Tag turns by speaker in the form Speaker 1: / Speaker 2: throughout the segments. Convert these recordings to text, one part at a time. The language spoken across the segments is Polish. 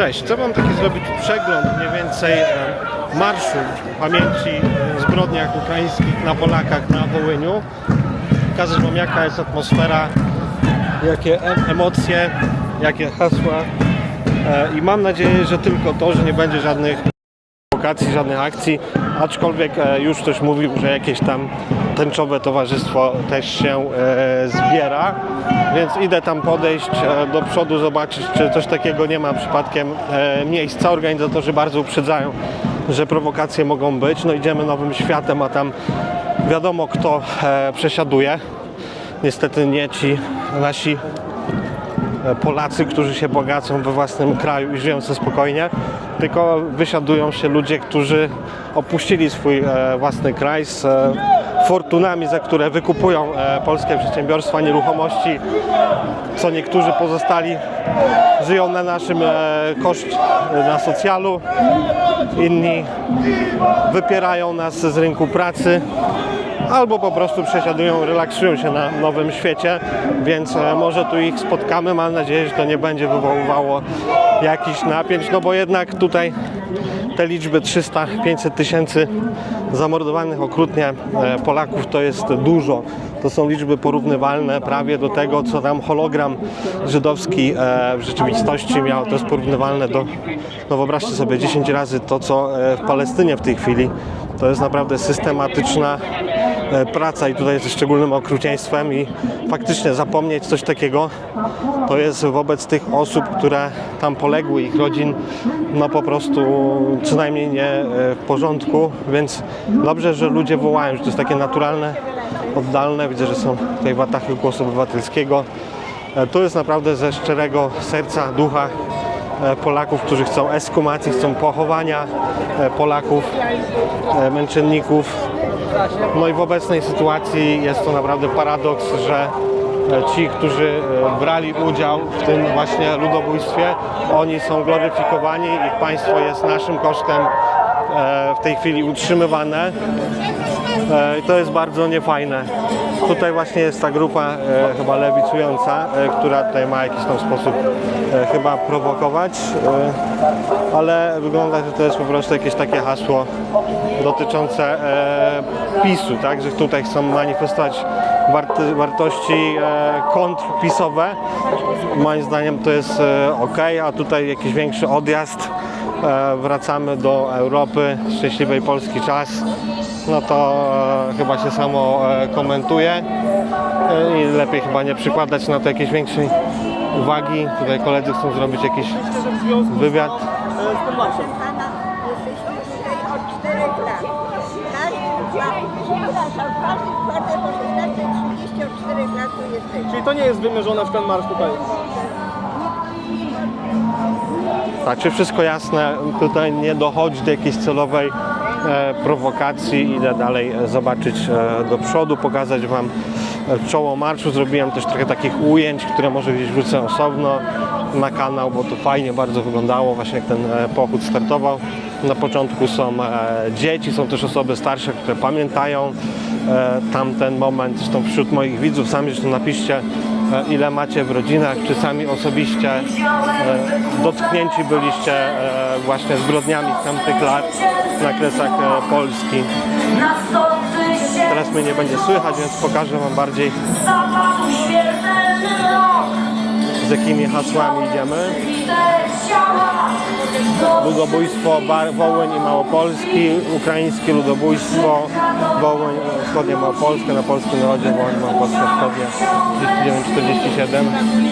Speaker 1: Cześć, chcę Wam taki zrobić przegląd mniej więcej e, marszu pamięci e, zbrodniach ukraińskich na Polakach na Wołyniu. Pokazać Wam jaka jest atmosfera, jakie em- emocje, jakie hasła E, i mam nadzieję, że tylko to, że nie będzie żadnych prowokacji, żadnych akcji, aczkolwiek już ktoś mówił, że jakieś tam tęczowe towarzystwo też się e, zbiera, więc idę tam podejść e, do przodu, zobaczyć, czy coś takiego nie ma przypadkiem e, miejsca. Organizatorzy bardzo uprzedzają, że prowokacje mogą być. No idziemy nowym światem, a tam wiadomo kto e, przesiaduje. Niestety nie ci nasi Polacy, którzy się bogacą we własnym kraju i żyją sobie spokojnie, tylko wysiadują się ludzie, którzy opuścili swój e, własny kraj z e, fortunami, za które wykupują e, polskie przedsiębiorstwa nieruchomości, co niektórzy pozostali żyją na naszym e, koszt e, na socjalu, inni wypierają nas z rynku pracy albo po prostu przesiadują, relaksują się na nowym świecie, więc e, może tu ich spotkamy. Mam nadzieję, że to nie będzie wywoływało jakichś napięć, no bo jednak tutaj te liczby 300-500 tysięcy zamordowanych okrutnie e, Polaków to jest dużo. To są liczby porównywalne prawie do tego, co tam hologram żydowski e, w rzeczywistości miał. To jest porównywalne do, no wyobraźcie sobie, 10 razy to, co w Palestynie w tej chwili. To jest naprawdę systematyczna praca i tutaj ze szczególnym okrucieństwem i faktycznie zapomnieć coś takiego to jest wobec tych osób, które tam poległy, ich rodzin, no po prostu co najmniej nie e, w porządku, więc dobrze, że ludzie wołają, że to jest takie naturalne, oddalne. Widzę, że są tutaj watachy głosu obywatelskiego. E, To jest naprawdę ze szczerego serca, ducha e, Polaków, którzy chcą eskumacji, chcą pochowania e, Polaków, e, męczenników. No i w obecnej sytuacji jest to naprawdę paradoks, że e, ci, którzy e, brali udział w tym właśnie ludobójstwie, oni są gloryfikowani, ich państwo jest naszym kosztem w tej chwili utrzymywane. E, I to jest bardzo niefajne. Tutaj właśnie jest ta grupa e, chyba lewicująca, e, która tutaj ma jakiś tam sposób e, chyba prowokować, e, ale wygląda, że to jest po prostu jakieś takie hasło dotyczące e, PiSu, tak, że tutaj chcą manifestować wart- wartości e, kontrpisowe. Moim zdaniem to jest e, ok, a tutaj jakiś większy odjazd. E, wracamy do Europy, szczęśliwej Polski czas no to e, chyba się samo e, komentuje e, i lepiej chyba nie przykładać na to jakiejś większej uwagi. Tutaj koledzy chcą zrobić jakiś wywiad.
Speaker 2: pana jesteśmy tutaj od czterech lat. Każdy dwa, przepraszam, każdy kwartał po 16.30 od czterech lat tu jesteśmy.
Speaker 3: Czyli to nie jest wymierzone w ten marsz tutaj.
Speaker 1: Tak, czy wszystko jasne? Tutaj nie dochodzi do jakiejś celowej e, prowokacji. Idę dalej e, zobaczyć e, do przodu, pokazać Wam czoło marszu. Zrobiłem też trochę takich ujęć, które może gdzieś wrzucę osobno na kanał, bo to fajnie bardzo wyglądało, właśnie jak ten pochód startował. Na początku są dzieci, są też osoby starsze, które pamiętają tamten moment. Zresztą wśród moich widzów sami zresztą napiszcie, ile macie w rodzinach, czy sami osobiście e, dotknięci byliście e, właśnie zbrodniami z tamtych lat na kresach e, Polski. Teraz mnie nie będzie słychać, więc pokażę Wam bardziej z jakimi hasłami idziemy. Ludobójstwo Bar- Wołyń i Małopolski, ukraińskie ludobójstwo Wołyń, wschodnia Małopolska, na polskim narodzie Wołyń, Małopolska wschodnia 39-47,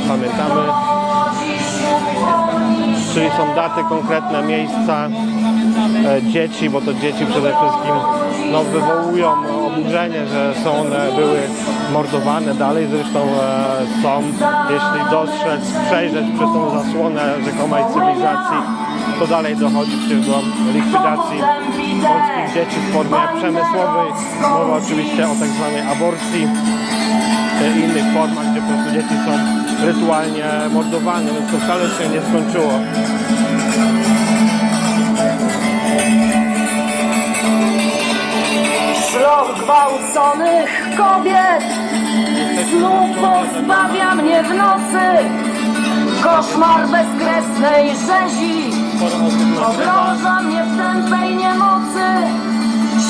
Speaker 1: pamiętamy. Czyli są daty, konkretne miejsca, dzieci, bo to dzieci przede wszystkim no, wywołują oburzenie, że są one były mordowane, dalej zresztą e, są, jeśli dostrzec, przejrzeć przez tą zasłonę rzekomej cywilizacji, to dalej dochodzi przecież do likwidacji polskich dzieci w formie przemysłowej. Mowa oczywiście o tak zwanej aborcji e, i innych formach, gdzie po prostu dzieci są rytualnie mordowane, więc to wcale się nie skończyło.
Speaker 4: Szlok gwałconych kobiet. Znów pozbawia mnie w nocy Koszmar bezkresnej rzezi. Pogrąża mnie w tępej niemocy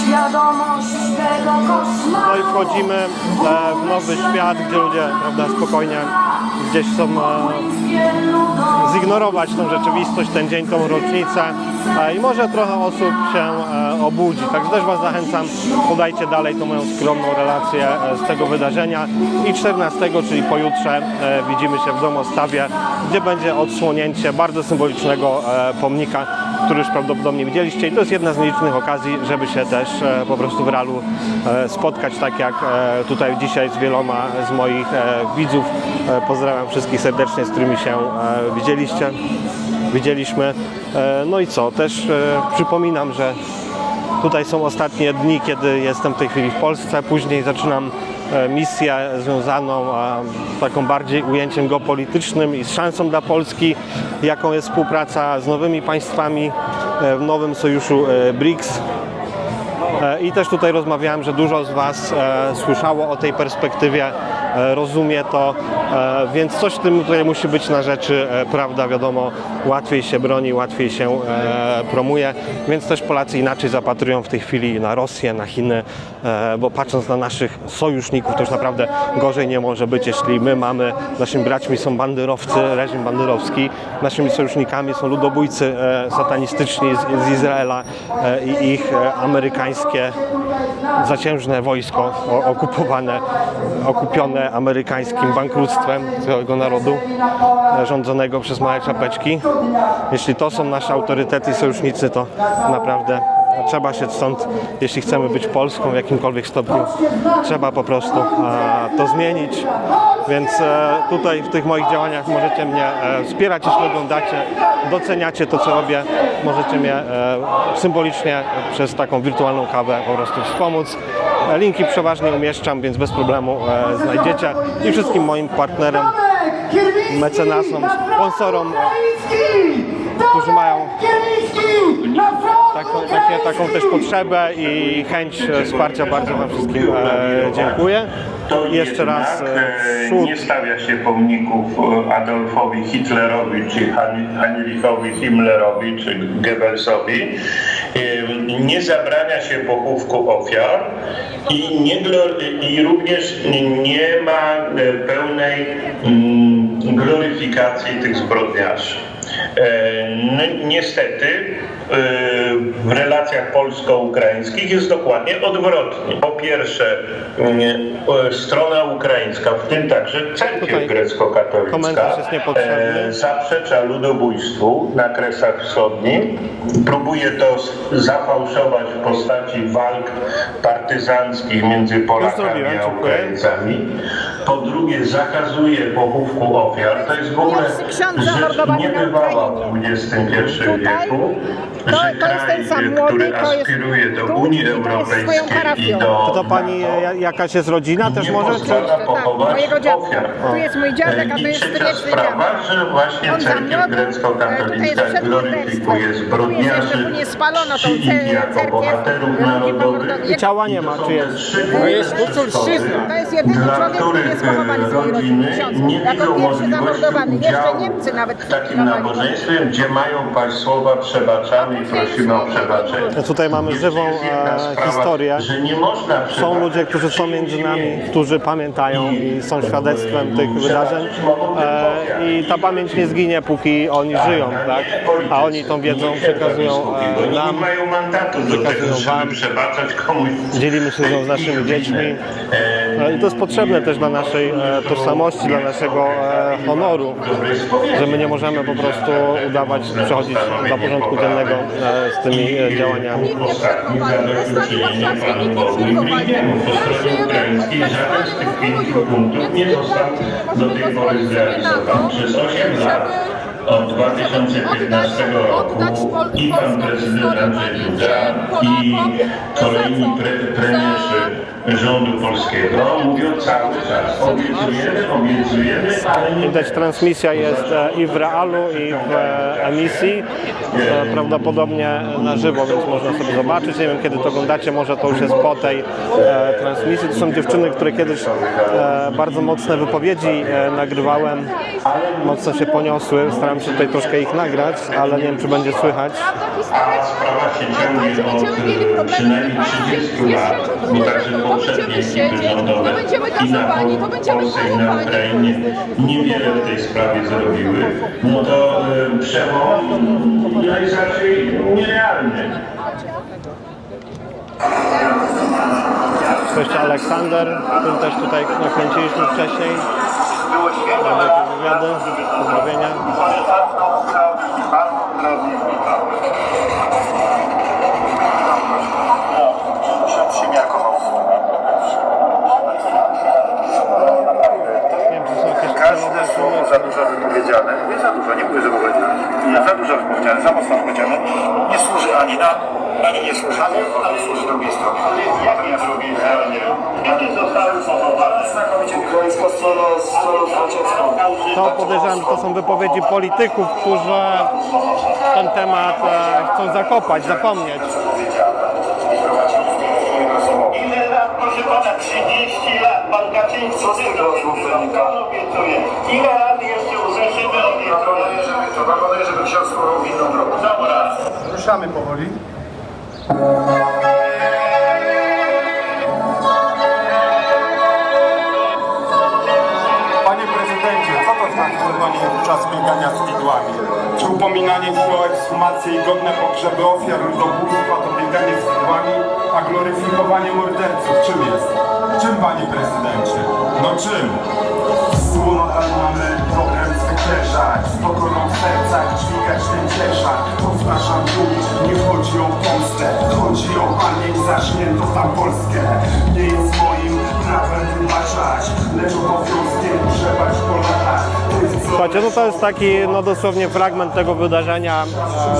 Speaker 4: Świadomość tego koszmaru.
Speaker 1: No i wchodzimy e, w nowy świat, gdzie ludzie prawda, spokojnie gdzieś są e, zignorować tą rzeczywistość, ten dzień, tą rocznicę i może trochę osób się e, obudzi. Także też Was zachęcam, podajcie dalej tą moją skromną relację e, z tego wydarzenia i 14, czyli pojutrze e, widzimy się w Domostawie, gdzie będzie odsłonięcie bardzo symbolicznego pomnika, który już prawdopodobnie widzieliście i to jest jedna z nielicznych okazji, żeby się też po prostu w realu spotkać, tak jak tutaj dzisiaj z wieloma z moich widzów. Pozdrawiam wszystkich serdecznie, z którymi się widzieliście, widzieliśmy. E, No i co, też e, przypominam, że Tutaj są ostatnie dni, kiedy jestem w tej chwili w Polsce. Później zaczynam e, misję związaną taką bardziej ujęciem geopolitycznym i z szansą dla Polski, jaką jest współpraca z nowymi państwami w nowym sojuszu BRICS. I też tutaj rozmawiałem, że dużo z Was słyszało o tej perspektywie, rozumie to, e, więc coś w tym tutaj musi być na rzeczy, e, prawda, wiadomo, łatwiej się broni, łatwiej się e, promuje, więc też Polacy inaczej zapatrują w tej chwili na Rosję, na Chiny, e, bo patrząc na naszych sojuszników, to już naprawdę gorzej nie może być, jeśli my mamy, naszymi braćmi są bandyrowcy, reżim bandyrowski, naszymi sojusznikami są ludobójcy e, satanistyczni z, z Izraela e, i ich e, amerykańskie zaciężne wojsko okupowane, okupione amerykańskim bankructwem całego narodu, rządzonego przez małe czapeczki. Jeśli to są nasze autorytety i sojusznicy, to naprawdę trzeba się stąd, jeśli chcemy być Polską w jakimkolwiek stopniu, trzeba po prostu to zmienić. Więc e, tutaj w tych moich działaniach możecie mnie e, wspierać, jeśli oglądacie, doceniacie to, co robię. Możecie mnie e, symbolicznie przez taką wirtualną kawę po prostu wspomóc. Linki przeważnie umieszczam, więc bez problemu znajdziecie. I wszystkim moim partnerom, mecenasom, sponsorom, którzy mają taką, takie, taką też potrzebę i chęć wsparcia. Bardzo Wam wszystkim dziękuję.
Speaker 5: To
Speaker 1: jeszcze raz e,
Speaker 5: e,
Speaker 1: wschód.
Speaker 5: nie stawia się pomników e, Adolfowi Hitlerowi, czy Heinrichowi Himmlerowi, czy Goebbelsowi. Nie zabrania się pochówku ofiar i, nie, i również nie ma pełnej mm, gloryfikacji tych zbrodniarzy. No, niestety w relacjach polsko-ukraińskich jest dokładnie odwrotnie. Po pierwsze mm, e, strona ukraińska, w tym także cerkiew grecko-katolicka, e, zaprzecza ludobójstwu na Kresach Wschodnim. Próbuje to zafałszować w postaci walk partyzanckich między Polakami a. Ukraińcami. Po drugie zakazuje pochówku ofiar. To jest w ogóle rzecz niebywała w. XXI wieku,
Speaker 2: to-
Speaker 5: że
Speaker 2: to jest ten sam
Speaker 5: który
Speaker 2: młody, to jest
Speaker 5: aspiruje do
Speaker 2: tu
Speaker 5: Unii Europejskiej i do
Speaker 1: To, to pani e, jakaś jest rodzina też
Speaker 5: nie
Speaker 1: może? Czy...
Speaker 5: pozwala
Speaker 2: Tak,
Speaker 5: pochować
Speaker 2: mojego dziadka.
Speaker 5: ofiar.
Speaker 2: Tu jest mój dziadek, a tu
Speaker 5: I
Speaker 2: jest
Speaker 5: trzecia
Speaker 2: stryjeczny
Speaker 5: sprawa,
Speaker 2: dziadek.
Speaker 5: że właśnie
Speaker 2: On za
Speaker 5: cerkiew
Speaker 2: młodu, e, tutaj
Speaker 5: grecko-katolicka
Speaker 2: jest przed
Speaker 5: gloryfikuje
Speaker 2: morderstwem. Tu jest jeszcze
Speaker 5: zbrodniarzy,
Speaker 2: później spalono tą
Speaker 5: jako
Speaker 2: cerkiew,
Speaker 5: bohaterów narodowych.
Speaker 1: I ciała nie ma, czy jest?
Speaker 3: To jest Huculszczyzna.
Speaker 2: To jest jedyny
Speaker 5: dla
Speaker 2: człowiek, który
Speaker 5: których
Speaker 2: jest pochowany w swojej rodzinie,
Speaker 5: rodziny
Speaker 2: ksiądz.
Speaker 5: nie
Speaker 2: Jako
Speaker 5: widzą
Speaker 2: pierwszy
Speaker 5: możliwości
Speaker 2: zamordowany. Jeszcze
Speaker 5: udziału
Speaker 2: Niemcy nawet
Speaker 5: w takim nabożeństwie, gdzie mają Państwowa przebaczamy i prosimy o przebaczenie.
Speaker 1: Tutaj mamy
Speaker 5: Jeszcze
Speaker 1: żywą
Speaker 5: jest jedna
Speaker 1: e,
Speaker 5: sprawa,
Speaker 1: historię.
Speaker 5: Że nie można
Speaker 1: Są ludzie, którzy są między nami, którzy pamiętają i są świadectwem tych wydarzeń. E, I ta pamięć nie zginie, póki oni żyją, tak? A oni tą wiedzą przekazują e,
Speaker 5: Oni
Speaker 1: nam.
Speaker 5: nie mają mandatu do tego,
Speaker 1: przekazują
Speaker 5: żeby
Speaker 1: wam.
Speaker 5: przebaczać komuś.
Speaker 1: Dzielimy się z nią z naszymi dziećmi.
Speaker 5: E,
Speaker 1: I to jest potrzebne też dla naszej e, tożsamości, dla naszego e, honoru, że my nie możemy po prostu udawać, przechodzić do porządku dziennego e, z tymi działaniami.
Speaker 5: Nie został do tej pory zrealizowany. Przez 8 lat od 2015 roku i pan prezydent Andrzej Duda i kolejni pre, premierzy rządu polskiego mówią cały czas obiecujemy, obiecujemy, ale nie
Speaker 1: Widać transmisja jest e, i w realu, i w e, emisji. E, Prawdopodobnie na żywo, więc można sobie zobaczyć. Nie wiem kiedy to oglądacie, może to już jest po tej e, transmisji. To są dziewczyny, które kiedyś e, bardzo mocne wypowiedzi e, nagrywałem. Mocno się poniosły. Staram się tutaj troszkę ich nagrać, ale nie wiem czy będzie słychać.
Speaker 5: A sprawa się ciągnie od e, przynajmniej 30 lat, bo także poprzednie ekipy rządowe i na Polsce i na Ukrainie niewiele w tej sprawie zrobiły, no to e, przełom no jest raczej nierealny.
Speaker 1: Jeszcze Aleksander, który też tutaj nakręciliśmy wcześniej. Mamy jakieś wywiady, pozdrowienia. Nie
Speaker 6: Każde słowo za dużo wypowiedziane, mówię za dużo, nie mówię, że w ogóle nie. Za dużo wypowiedziane, za mocno wypowiedziane, nie służy ani nam, ani nie służy ale, ale służy drugiej stronie. Ale jakiej drugiej stronie? Jakie zostały pochowane? Znakomicie z.
Speaker 1: To podejrzewam, że to są wypowiedzi polityków, którzy ten temat e, chcą zakopać, zapomnieć.
Speaker 5: Ile lat, proszę pana, 30 lat, pan Kaczyński tylko obiecuje. Ile lat jeszcze usłyszymy obiecuje?
Speaker 6: Proponuję, żeby, to proponuję, żeby ksiądz skórał w inną drogę.
Speaker 5: Dobra.
Speaker 3: Ruszamy powoli.
Speaker 7: Biegania z widłami? Czy upominanie się o ekshumację i godne pogrzeby ofiar ludobójstwa to bieganie z widłami, a gloryfikowanie morderców czym jest? Czym, panie prezydencie? No czym? Zło nadal mamy problem zwyciężać Z pokorą w sercach dźwigać ten ciężar Powtarzam mówić, nie chodzi o pomstę Chodzi o pamięć zaśniętą tam Polskę Nie jest moim prawem wybaczać Lecz obowiązkiem grzebać
Speaker 1: Słuchajcie, no to jest taki no dosłownie fragment tego wydarzenia.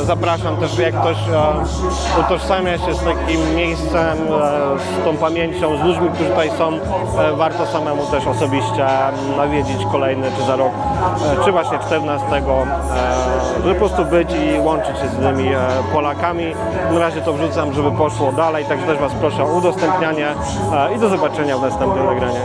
Speaker 1: E, Zapraszam też, jak ktoś e, utożsamia się z takim miejscem, e, z tą pamięcią, z ludźmi, którzy tutaj są, warto samemu też osobiście nawiedzić kolejny, czy za rok, czy właśnie 14, e, żeby po prostu być i łączyć się z innymi Polakami. Na razie to wrzucam, żeby poszło dalej, także też Was proszę o udostępnianie i do zobaczenia w następnym nagraniu.